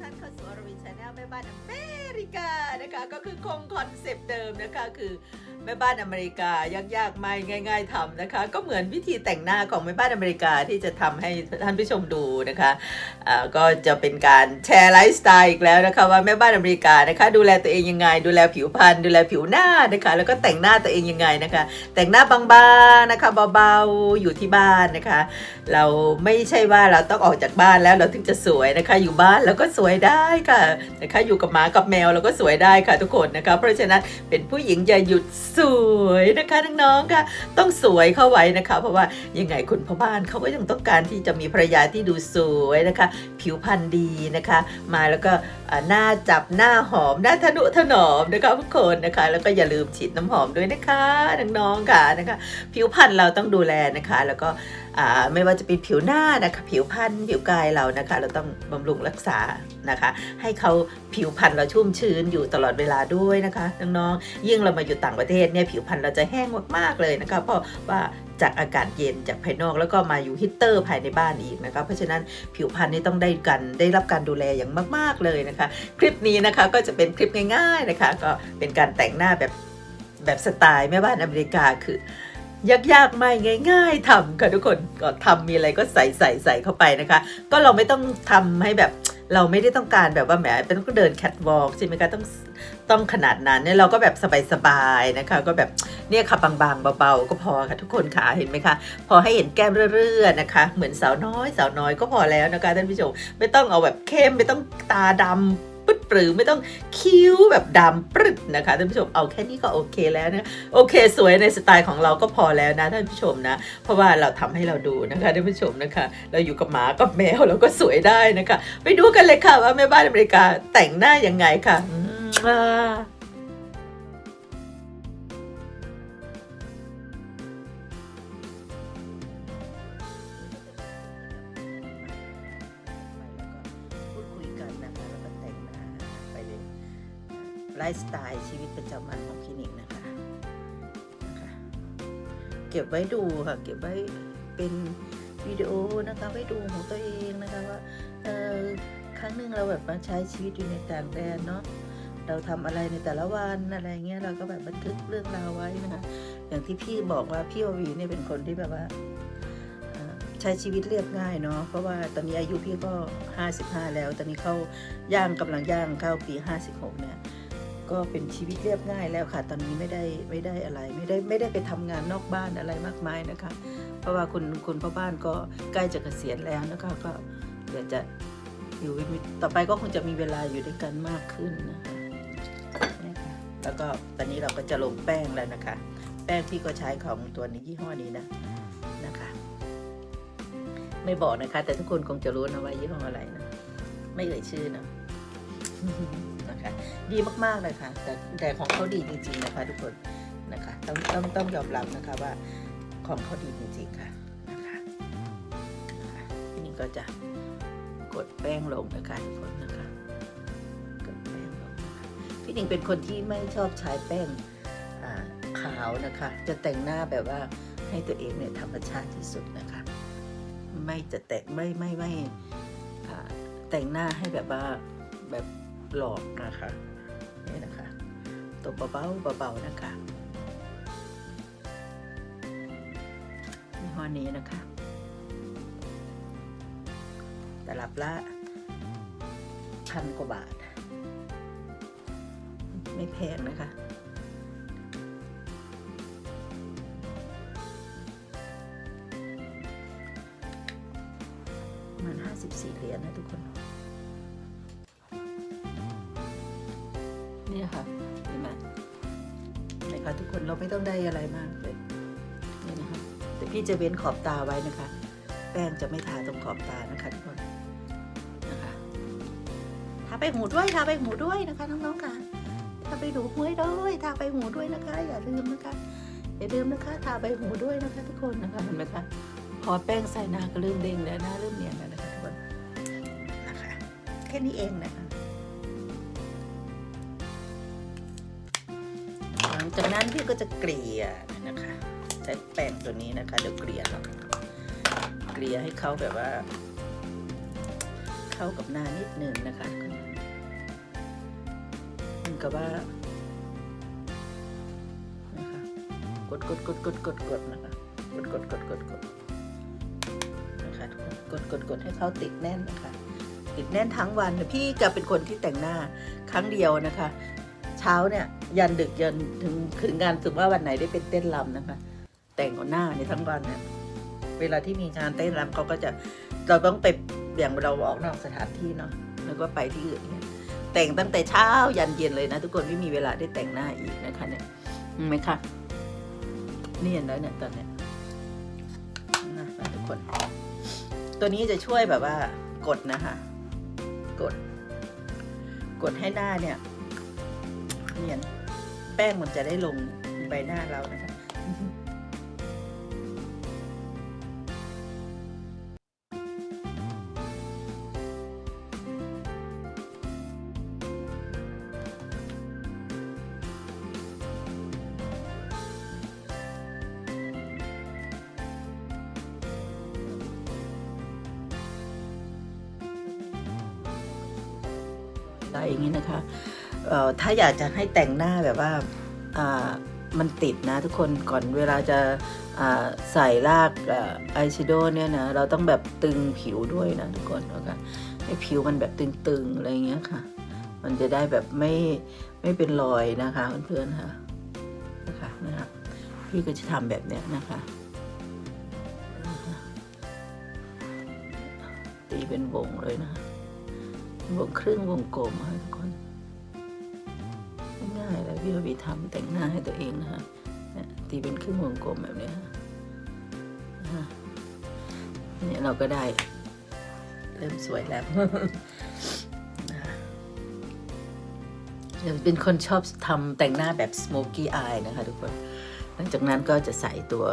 ท่านเข้าสู่อรวินชาแนลแม่บ้านอเมริกานะคะ ก็คือคงคอนเซปต์เดิมนะคะ คือ แม่บ้านอเมริกายากๆไม่ง่าย ๆทำนะคะ ก็เหมือนวิธีแต่งหน้าของแม่บ้านอเมริกาที่จะทำให้ท่านผู้ชมดูนะคะอ่าก็จะเป็นการแชร์ไลฟ์สไตล์อีกแล้วนะคะว่าแม่บ้านอเมริกานะคะ ดูแลตัวเองยังไง ดูแลผิวพรรณดูแลผิวหน้านะคะ แล้วก็แต่งหน้าตัวเองยังไงนะคะ แต่งหน้าบางๆนะคะเบาๆอยู่ที่บ้านนะคะ เราไม่ใช่ว่าเราต้องออกจากบ้านแล้วเราถึงจะสวยนะคะ อยู่บ้านเราก็สวยได้ค่ะนะคะอยู่กับหมากับแมวเราก็สวยได้ค่ะทุกคนนะคะ เพราะฉะนั้นเป็นผู้หญิงอย่าหยุดสวยนะคะน้องๆค่ะ ต้องสวยเข้าไว้นะคะ เพราะว่ายังไงคุณพ่อบ้านเขาก็ยังต้องการที่จะมีภรรยาที่ดูสวยนะคะ ผิวพรรณดีนะคะ มาแล้วก็หน้าจับหน้าหอมหน้าทะนุถนอมนะคะทุกคนนะคะ แล้วก็อย่าลืมฉีดน้ำหอมด้วยนะคะน้องๆค่ะนะคะ ผิวพรรณเราต้องดูแลนะคะ แล้วก็ ไม่ว่าจะเป็นผิวหน้านะคะผิวพรรณผิวกายเรานะคะ เราต้องบำรุงรักษานะคะ ให้เขาผิวพรรณเราชุ่มชื้นอยู่ตลอดเวลาด้วยนะคะน้องๆยิ่งเรามาอยู่ต่างประเทศเนี่ยผิวพรรณเราจะแห้งมากๆเลยนะคะเพราะว่าจากอากาศเย็นจากภายนอกแล้วก็มาอยู่ฮีตเตอร์ภายในบ้านอีกนะคะเพราะฉะนั้นผิวพรรณนี่ต้องได้กันได้รับการดูแลอย่างมาก ๆเลยนะคะ คลิปนี้นะคะก็จะเป็นคลิปง่าย ๆนะคะ ก็เป็นการแต่งหน้าแบบแบบสไตล์แม่บ้านอเมริกาคือ ยากๆไม่ง่าย ๆทำค่ะทุกคนก็ทำมีอะไรก็ใส่ใส่ใส่เข้าไปนะคะ ก็เราไม่ต้องทำให้แบบเราไม่ได้ต้องการแบบว่าแหมเป็นต้องเดินแคทวอล์กใช่ไหมคะต้องต้องขนาดนั้นเนี่ยเราก็แบบสบายๆนะคะ ก็แบบเนี่ยค่ะบางๆเบาๆก็พอค่ะทุกคนค่ะเห็นไหมคะ พอให้เห็นแก้มเรื่อยๆนะคะ เหมือนสาวน้อยสาวน้อยก็พอแล้วนะคะท่านผู้ชมไม่ต้องเอาแบบเข้มไม่ต้องตาดำ ปึ๊ดปรือไม่ต้องคิ้วแบบดำปรึดนะคะท่านผู้ชมเอาแค่นี้ก็โอเคแล้วนะโอเค สวยในสไตล์ของเราก็พอแล้วนะท่านผู้ชมนะ เพราะว่าเราทำให้เราดูนะคะท่านผู้ชมนะคะ เราอยู่กับหมากับแมวเราก็สวยได้นะคะ ไปดูกันเลยค่ะว่าแม่บ้านอเมริกาแต่งหน้ายังไงค่ะ ฟ์สไตล์ชีวิตประจำวันของคลินิกนะคะนะคะ เก็บไว้ดูค่ะ เก็บไว้เป็นวิดีโอนะคะไว้ดูของตัวเองนะคะว่าเออครั้งหนึ่งเราแบบมาใช้ชีวิตอยู่ในต่างแดนเนาะเราทำอะไรในแต่ละวันอะไรเงี้ยเราก็แบบบันทึกเรื่องราวไว้นะคะอย่างที่พี่บอกว่าพี่อวีเนี่ยเป็นคนที่แบบว่าใช้ชีวิตเรียบง่ายเนาะเพราะว่าตอนนี้อายุพี่ก็ 55 แล้ว ตอนนี้เข้าย่างกำลังย่างเข้าปี 56 เนี่ย ก็เป็นชีวิตเรียบง่ายแล้วค่ะ ตอนนี้ไม่ได้ไม่ได้อะไร ไม่ได้ไม่ได้ไปทำงานนอกบ้านอะไรมากมายนะคะ เพราะว่าคุณคุณพ่อบ้านก็ใกล้จะเกษียณแล้วนะคะ ก็เดี๋ยวจะอยู่ต่อไปก็คงจะมีเวลาอยู่ด้วยกันมากขึ้นนะคะแล้วก็ตอนนี้เราก็จะลงแป้งแล้วนะคะ แป้งพี่ก็ใช้ของตัวนี้ยี่ห้อนี้นะนะคะ ไม่บอกนะคะ แต่ทุกคนคงจะรู้นะว่ายี่ห้ออะไรนะไม่เอ่ยชื่อนะ ดีมากๆเลยค่ะ แต่แต่ของเขาดีจริงๆนะคะทุกคนนะคะต้องต้องต้องยอมรับนะคะว่าของเขาดีจริงๆค่ะนะคะนี่ก็จะกดแป้งลงนะคะทุกคนนะคะกดแป้งลงนะคะพี่หนิงเป็นคนที่ไม่ชอบใช้แป้งขาวนะคะ จะแต่งหน้าแบบว่าให้ตัวเองเนี่ยธรรมชาติที่สุดนะคะ ไม่จะแต่งไม่ไม่ไม่แต่งหน้าให้แบบว่าแบบหลอกนะคะ นี่นะคะตบเบาๆเบาๆนะคะยี่ห้อนี้นะคะตลับละพันกว่าบาท ไม่แพงนะคะประมันห้าสิบสี่เหรียญนะทุกคน คนเราไม่ต้องได้อะไรมากเลยนี่นะคะแต่พี่จะเว้นขอบตาไว้นะคะ แป้งจะไม่ทาตรงขอบตานะคะทุกคนนะคะทาไปหูด้วยทาไปหูด้วยนะคะน้องๆค่ะทาไปหูห้วยด้วยทาไปหูด้วยนะคะ อย่าลืมนะคะอย่าลืมนะคะทาไปหูด้วยนะคะทุกคนนะคะเห็นไหมคะพอแป้งใส่หน้าก็เริ่มเด้งแล้วหน้าเริ่มเนียนแล้วนะคะทุกคนนะคะแค่นี้เองนะคะ จากนั้นพี่ก็จะเกลี่ยนะคะ ใช้แป้งตัวนี้นะคะ เดี๋ยวเกลี่ยเนาะเกลี่ยให้เขาแบบว่า เข้ากับหน้านิดหนึ่งนะคะมือนกับว่านะคะกดกดกดกดกดกดนะคะกดกดกดกดกดนะคะกคนกดกดกดให้เขาติดแน่นนะคะติดแน่นทั้งวันพี่จะเป็นคนที่แต่งหน้าครั้งเดียวนะคะ เช้าเนี่ย ยันดึกยันถึงถึงงานถึงว่าวันไหนได้เป็นเต้นรำนะคะ แต่งหน้าในทั้งวันเนี่ยเวลาที่มีงานเต้นรำเขาก็จะเราต้องไปอย่างเราออกนอกสถานที่เนาะแล้วก็ไปที่อื่นเนี่ยแต่งตั้งแต่เช้ายันเย็นเลยนะ ทุกคนไม่มีเวลาได้แต่งหน้าอีกนะคะ เนี่ยเห็นไหมคะนี่เห็นแล้วเนี่ยตอนเนี้ยนะทุกคน ตัวนี้จะช่วยแบบว่ากดนะคะ กด กดให้หน้าเนี่ยเนียน แป้งมันจะได้ลงใบหน้าเรานะคะ ถ้าอยากจะให้แต่งหน้าแบบว่าอ่ามันติดนะทุกคนก่อนเวลาจะาใส่ลากอายแชโดว์เนี่ยนะ เราต้องแบบตึงผิวด้วยนะทุกคนนะคะให้ผิวมันแบบตึงๆ อะไรเงี้ยค่ะ มันจะได้แบบไม่ไม่เป็นรอยนะคะเพื่อนๆค่ะนะคะนะคะพี่ก็จะทำแบบเนี้ยนะคะนะคะตีเป็นวงเลยนะคะวงครึ่งวงกลมค่ะทุกคน ง่ายๆเลยพี่เราบีทำแต่งหน้าให้ตัวเองนะคะตีเป็นครึ่งวงกลมแบบนี้ยค่ะนะคะเนี่ยเราก็ได้เริ่มสวยแล้วนะเดี๋ยวเป็นคนชอบทำแต่งหน้าแบบ smoky eye นะคะทุกคน หลังจากนั้นก็จะใส่ตัว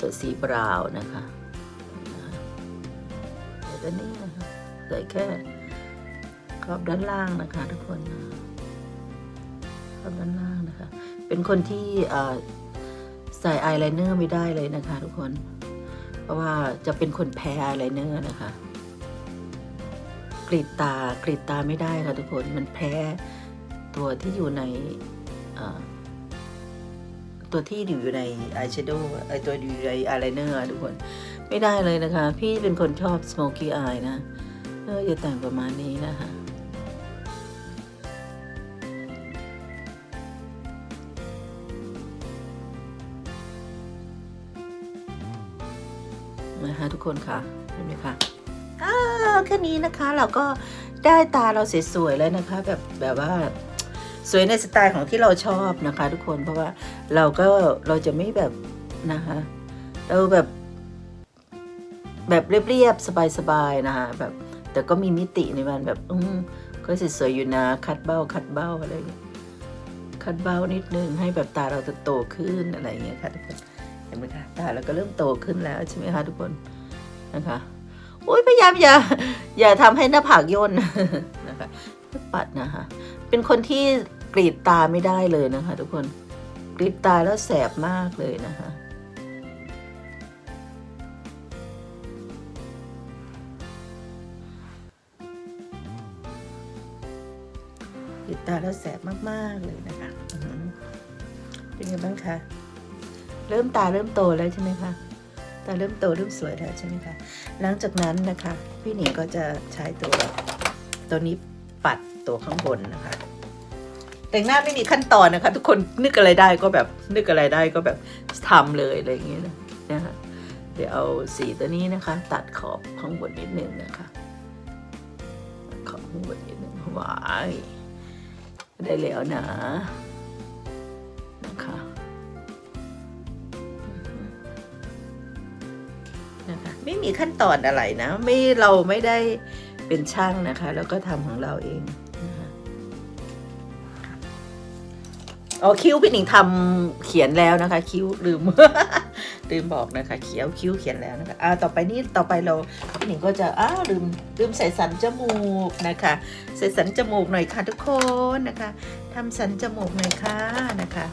ตัวสีบราวน์นะคะนะคะเดี๋ยวตัวนี้นะคะใส่แค่ขอบด้านล่างนะคะทุกคนนะ ขอบด้านล่างนะคะ เป็นคนที่ใส่อายไลเนอร์ไม่ได้เลยนะคะ ทุกคน เพราะว่าจะเป็นคนแพ้อายไลเนอร์นะคะ กรีดตากรีดตาไม่ได้ค่ะทุกคนมันแพ้ตัวที่อยู่ในตัวที่อยู่ในอายแชโดว์ไอตัวอยู่ในอายไลเนอร์ทุกคนไม่ได้เลยนะคะ พี่เป็นคนชอบ smoky eye นะเออจะแต่งประมาณนี้นะคะ นะคะ ทุกคนค่ะเห็นไหมคะอ้าแค่นี้นะคะเราก็ได้ตาเราสวยๆแล้วนะคะ แบบแบบว่าสวยในสไตล์ของที่เราชอบนะคะ ทุกคนเพราะว่าเราก็เราจะไม่แบบนะคะ เราแบบแบบเรียบๆสบายๆนะคะแบบแต่ก็มีมิติในมันแบบ อืมก็สวยๆอยู่นะคัดเบ้า คัดเบ้าอะไรคัดเบ้านิดนึงให้แบบตาเราจะโตขึ้นอะไรอย่างเงี้ยค่ะทุกคน ห็นไหมคะตาเราก็เริ่มโตขึ้นแล้วใช่ไหมคะทุกคนนะคะโอ้ยพยายามอย่าอย่าทำให้หน้าผากย่นนะคะปัดนะคะเป็นคนที่กรีดตาไม่ได้เลยนะคะ ทุกคนกรีดตาแล้วแสบมากเลยนะคะติดตาแล้วแสบมากๆเลยนะคะเป็นไงบ้างคะ เริ่มตาเริ่มโตแล้วใช่ไหมคะตาเริ่มโตเริ่มสวยแล้วใช่ไหมคะหลังจากนั้นนะคะพี่หนิงก็จะใช้ตัวตัวนี้ปัดตัวข้างบนนะคะ แต่งหน้าไม่มีขั้นตอนนะคะ ทุกคนนึกอะไรได้ก็แบบนึกอะไรได้ก็แบบทำเลยอะไรอย่างเงี้ยนะคะเดี๋ยวเอาสีตัวนี้นะคะ ตัดขอบข้างบนนิดนึงนะคะขอบข้างบนนิดนึงวายได้แล้วนะ ขั้นตอนอะไรนะ ไม่เราไม่ได้เป็นช่างนะคะ แล้วก็ทำของเราเองนะคะอ๋อคิ้วพี่หนิงทำเขียนแล้วนะคะ คิ้วลืม ลืมบอกนะคะเขียวคิ้วเขียนแล้วนะคะอ่าต่อไปนี้ต่อไปเราพี่หนิงก็จะอ้าลืมลืมใส่สันจมูกนะคะ ใส่สันจมูกหน่อยค่ะทุกคนนะคะทำสันจมูกหน่อยค่ะนะคะ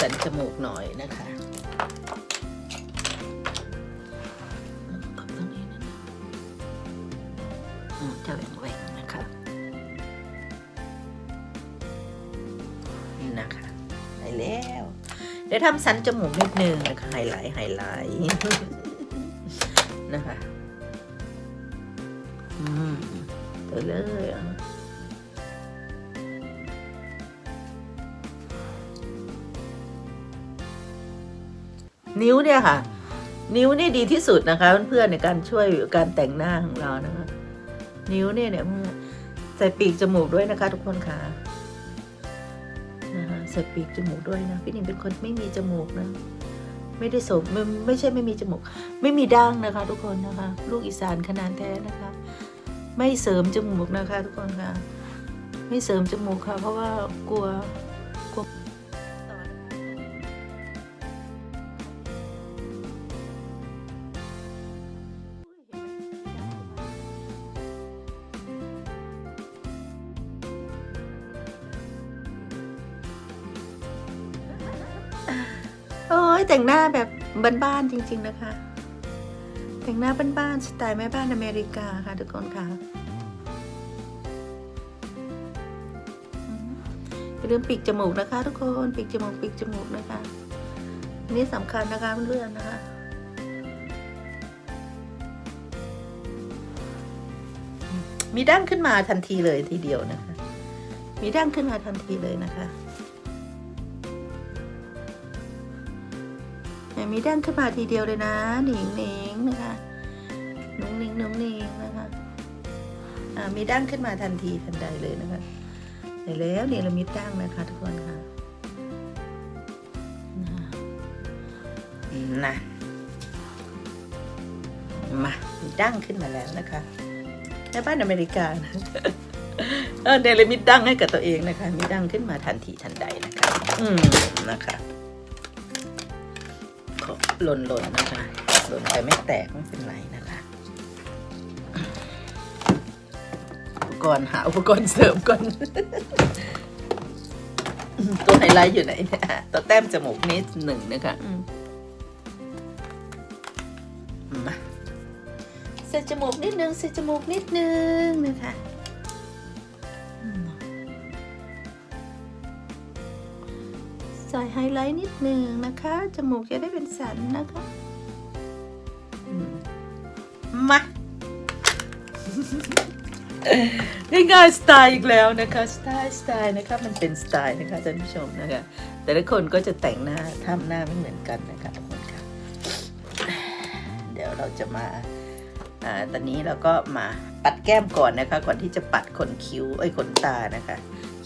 สันจมูกหน่อยนะคะ เดี๋ยวทำสันจมูกนิดนึงนะคะไฮไลท์ไฮไลท์นะคะอืมไปเลยอะนิ้วเนี่ยค่ะ นิ้วนี่ดีที่สุดนะคะเพื่อนๆในการช่วยการแต่งหน้าของเรานะคะ นิ้วเนี่ยเนี่ยใส่ปีกจมูกด้วยนะคะ ทุกคนค่ะนะ ส่ปีกจมูกด้วยนะพี่หนิงเป็นคนไม่มีจมูกนะไม่ได้สมไม่ไม่ใช่ไม่มีจมูก ไม่มีดั้งนะคะ ทุกคนนะคะ ลูกอีสานขนาดแท้นะคะ ไม่เสริมจมูกนะคะ ทุกคนค่ะ ไม่เสริมจมูกค่ะ เพราะว่ากลัวกลัว แต่งหน้าแบบบ้านๆจริง ๆนะคะ แต่งหน้าบ้านๆสไตล์แม่บ้านอเมริกาค่ะทุกคนค่ะอืมอย่าลืมปีกจมูกนะคะ ทุกคนปีกจมูกปีกจมูกนะคะอันนี่สำคัญนะคะเพื่อนๆนะคะมีดั้งขึ้นมาทันทีเลยทีเดียวนะคะ มีดั้งขึ้นมาทันทีเลยนะคะ เนี่ยมีดั้งขึ้นมาทีเดียวเลยนะหนิงหนิงนะคะนุ่งหนิงนุ่งหนิงนะคะอ่ามีดั้งขึ้นมาทันทีทันใดเลยนะคะเห็นแล้วเนี่ยเรามีดั้งนะคะทุกคนค่ะนะนะมาดั้งขึ้นมาแล้วนะคะในบ้านอเมริกานะเออเดลมิดดั้งให้กับตัวเองนะคะ มีดั้งขึ้นมาทันทีทันใดนะคะ อืมนะคะ หล่นหล่นๆนะคะ หล่นแต่ไม่แตกไม่เป็นไรนะคะอุปกรณ์หาอุปกรณ์เสริมก่อน ตัวไฮไลท์อยู่ไหนเนี่ยตัวแต้มจมูกนิดหนึ่งนะคะมาใส่จมูกนิดนึงใส่จมูกนิดนึงนะคะ ใส่ไฮไลท์นิดหนึ่งนะคะ จมูกจะได้เป็นสันนะคะมาง่ายๆสไตล์อีกแล้วนะคะสไตล์สไตล์นะคะมันเป็นสไตล์นะคะท่านผู้ชมนะคะ แต่ละคนก็จะแต่งหน้าทำหน้าไม่เหมือนกันนะคะทุกคนค่ะเดี๋ยวเราจะมาอ่าตอนนี้เราก็มาปัดแก้มก่อนนะคะ ก่อนที่จะปัดขนคิ้วเอ้ขนตานะคะ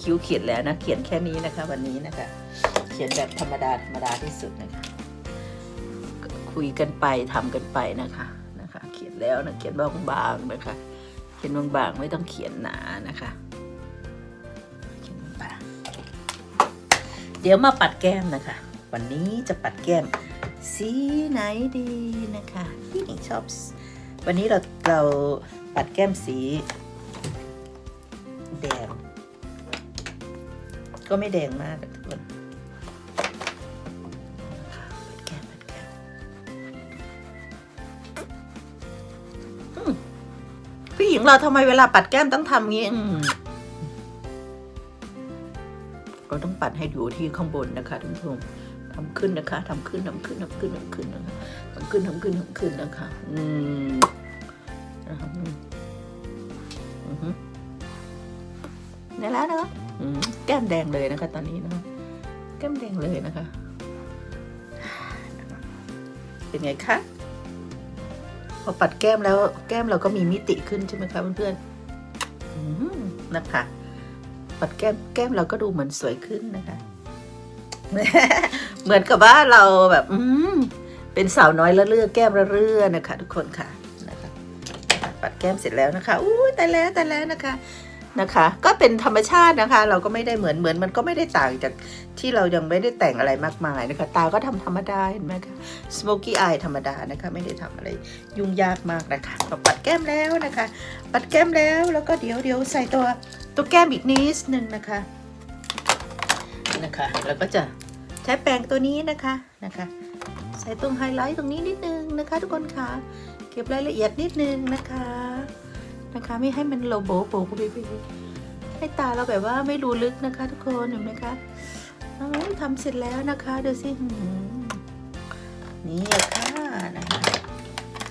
คิ้วเขียนแล้วนะเขียนแค่นี้นะคะ วันนี้นะคะ เขียนแบบธรรมดาธรรมดาที่สุดนะคะ คุยกันไปทำกันไปนะคะนะคะ เขียนแล้วนะเขียนบางๆนะคะ เขียนบางๆไม่ต้องเขียนหนานะคะเขียนบางๆเดี๋ยวมาปัดแก้มนะคะ วันนี้จะปัดแก้ม สีไหนดีนะคะพี่หญิงชอบ วันนี้เราเราปัดแก้มสีแดงก็ไม่แดงมาก งเราทำไมเวลาปัดแก้มต้องทำงี้อืมเราต้องปัดให้อยู่ที่ข้างบนนะคะทุกท่านทำขึ้นนะคะทำขึ้นทำขึ้นทำขึ้นทำขึ้นนะคะทำขึ้นทำขึ้นทำขึ้นนะคะ อืมนะคะอืมอือฮึได้แล้วนะคะอืมแก้มแดงเลยนะคะ ตอนนี้นะคะแก้มแดงเลยนะคะ เป็นไงคะ พอปัดแก้มแล้วแก้มเราก็มีมิติขึ้นใช่ไหมคะเพื่อนๆนะคะ ปัดแก้มแก้มเราก็ดูเหมือนสวยขึ้นนะคะ เหมือนกับว่าเราแบบ อืมเป็นสาวน้อยละเลือแก้มละเรือนะคะ ทุกคนค่ะนะคะ ปัดแก้มเสร็จแล้วนะคะอู้แต่แล้วแต่แล้วนะคะ นะคะ ก็เป็นธรรมชาตินะคะ เราก็ไม่ได้เหมือนเหมือนมันก็ไม่ได้ต่างจากที่เรายังไม่ได้แต่งอะไรมากมายนะคะ ตาก็ทำธรรมดาเห็นไหมคะ smoky eye ธรรมดานะคะ ไม่ได้ทำอะไรยุ่งยากมากนะคะเราปัดแก้มแล้วนะคะ ปัดแก้มแล้วแล้วก็เดี๋ยวเดี๋ยวใส่ตัวตัวแก้มอีกนิดนึงนะคะนะคะแล้วก็จะใช้แปรงตัวนี้นะคะนะคะ ใส่ตรงไฮไลท์ตรงนี้นิดนึงนะคะ ทุกคนค่ะเก็บรายละเอียดนิดนึงนะคะ นะคะ ไม่ให้มันโลโบโบไปไปให้ตาเราแบบว่าไม่รู้ลึกนะคะ ทุกคนเห็นไหมคะทำเสร็จแล้วนะคะดูสินี่ค่ะนะคะ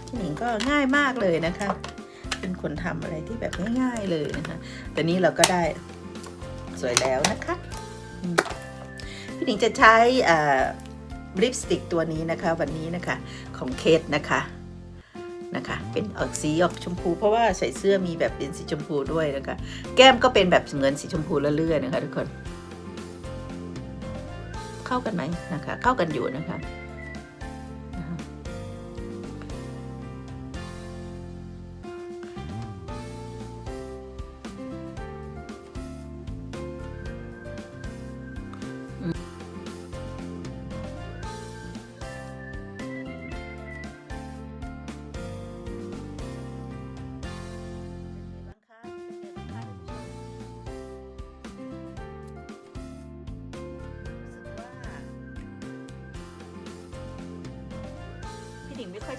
พี่หนิงก็ง่ายมากเลยนะคะ เป็นคนทำอะไรที่แบบง่ายๆเลยนะคะแต่นี้เราก็ได้สวยแล้วนะคะพี่หนิงจะใช้ลิปสติกตัวนี้นะคะ วันนี้นะคะของเคทนะคะ นะคะ เป็นออกสีออกชมพู เพราะว่าใส่เสื้อมีแบบเป็นสีชมพูด้วยนะคะ แก้มก็เป็นแบบเหมือนสีชมพูเลื่อยๆนะคะทุกคน เข้ากันไหมนะคะ เข้ากันอยู่นะคะ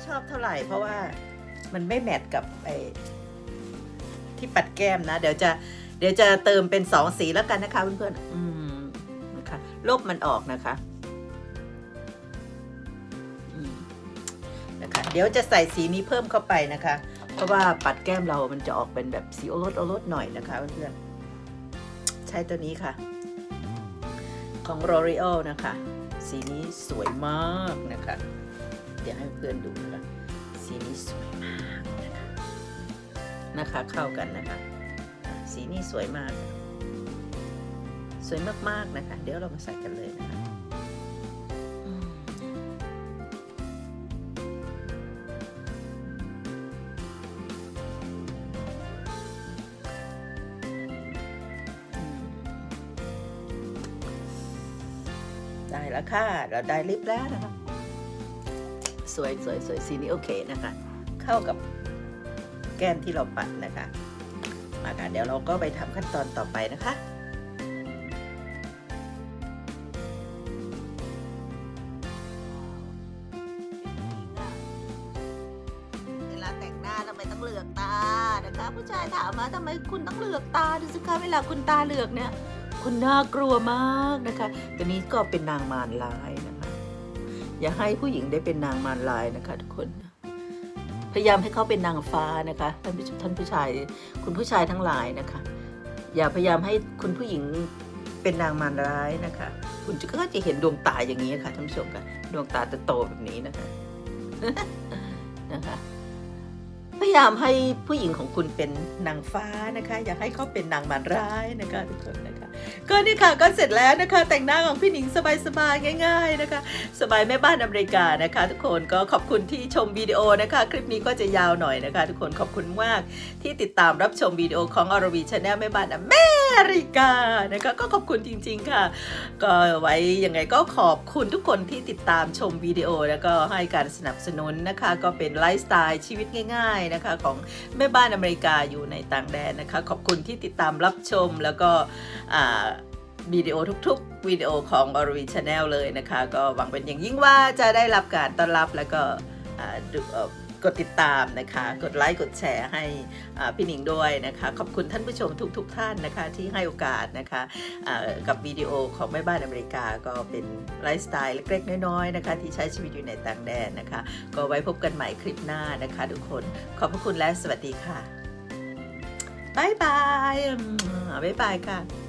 ชอบเท่าไหร่ เพราะว่ามันไม่แมทกับไอ้ที่ปัดแก้มนะ เดี๋ยวจะ เดี๋ยวจะเติมเป็นสองสีแล้วกันนะคะเพื่อนๆ อืมนะคะลบมันออกนะคะนะคะ เดี๋ยวจะใส่สีนี้เพิ่มเข้าไปนะคะ เพราะว่าปัดแก้มเรามันจะออกเป็นแบบสีโอรสโอรสหน่อยนะคะเพื่อนๆ ใช้ตัวนี้ค่ะ ของ L'Oreal นะคะ สีนี้สวยมากนะคะ เดี๋ยวให้เพื่อนดูนะคะสีนี้สวยมากนะคะนะคะเข้ากันนะคะ สีนี้สวยมาก สวยมากๆนะคะ เดี๋ยวเรามาใส่กันเลยนะคะได้แล้วค่ะ เราได้ลิปแล้วนะคะ สวยสวยสวยสีนี้โอเคนะคะ เข้ากับแก้มที่เราปัดนะคะมาค่ะเดี๋ยวเราก็ไปทำขั้นตอนต่อไปนะคะเวลาแต่งหน้าทำไมต้องเหลือกตานะคะผู้ชายถามมาทำไมคุณต้องเหลือกตาดูสิคะเวลาคุณตาเหลือกเนี่ย คุณน่ากลัวมากนะคะตัวนี้ก็เป็นนางมารลายนะคะ อย่าให้ผู้หญิงได้เป็นนางมารลายนะคะทุกคน พยายามให้เขาเป็นนางฟ้านะคะท่านผู้ชมท่านผู้ชายคุณผู้ชายทั้งหลายนะคะ อย่าพยายามให้คุณผู้หญิงเป็นนางมารร้ายนะคะ คุณก็จะเห็นดวงตาอย่างนี้ค่ะท่านผู้ชมค่ะดวงตาจะโตแบบนี้นะคะนะคะพยายามให้ผู้หญิงของคุณเป็นนางฟ้านะคะ อยากให้เขาเป็นนางมารร้ายนะคะทุกคนนะคะก็นี่ค่ะก็เสร็จแล้วนะคะ แต่งหน้าของพี่หนิงสบายๆง่าย ๆนะคะ สบายแม่บ้านอเมริกานะคะ ทุกคนก็ขอบคุณที่ชมวิดีโอนะคะ คลิปนี้ก็จะยาวหน่อยนะคะ ทุกคนขอบคุณมากที่ติดตามรับชมวิดีโอของอรวีชาแนลแม่บ้านอเมริกานะคะ ก็ขอบคุณจริง ๆค่ะ ก็ไว้ยังไงก็ขอบคุณทุกคนที่ติดตามชมวิดีโอแล้วก็ให้การสนับสนุนนะคะ ก็เป็นไลฟ์สไตล์ชีวิตง่าย ๆนะคะ ของแม่บ้านอเมริกาอยู่ในต่างแดนนะคะ ขอบคุณที่ติดตามรับชมแล้วก็อ่าวิดีโอทุกๆวิดีโอของอรวีชาแนลเลยนะคะ ก็หวังเป็นอย่างยิ่งว่าจะได้รับการต้อนรับแล้วก็กดติดตามนะคะ กดไลค์ กดแชร์ให้พี่หนิงด้วยนะคะ ขอบคุณท่านผู้ชมทุกๆทท่านนะคะ ที่ให้โอกาสนะคะกับวิดีโอของแม่บ้านอเมริกาก็เป็นไลฟ์สไตล์เล็กๆ น้อยๆนะคะ ที่ใช้ชีวิตอยู่ในต่างแดนนะคะ ก็ไว้พบกันใหม่คลิปหน้านะคะ ทุกคนขอบพระคุณและสวัสดีค่ะบ๊ายบายบ๊ายบายค่ะ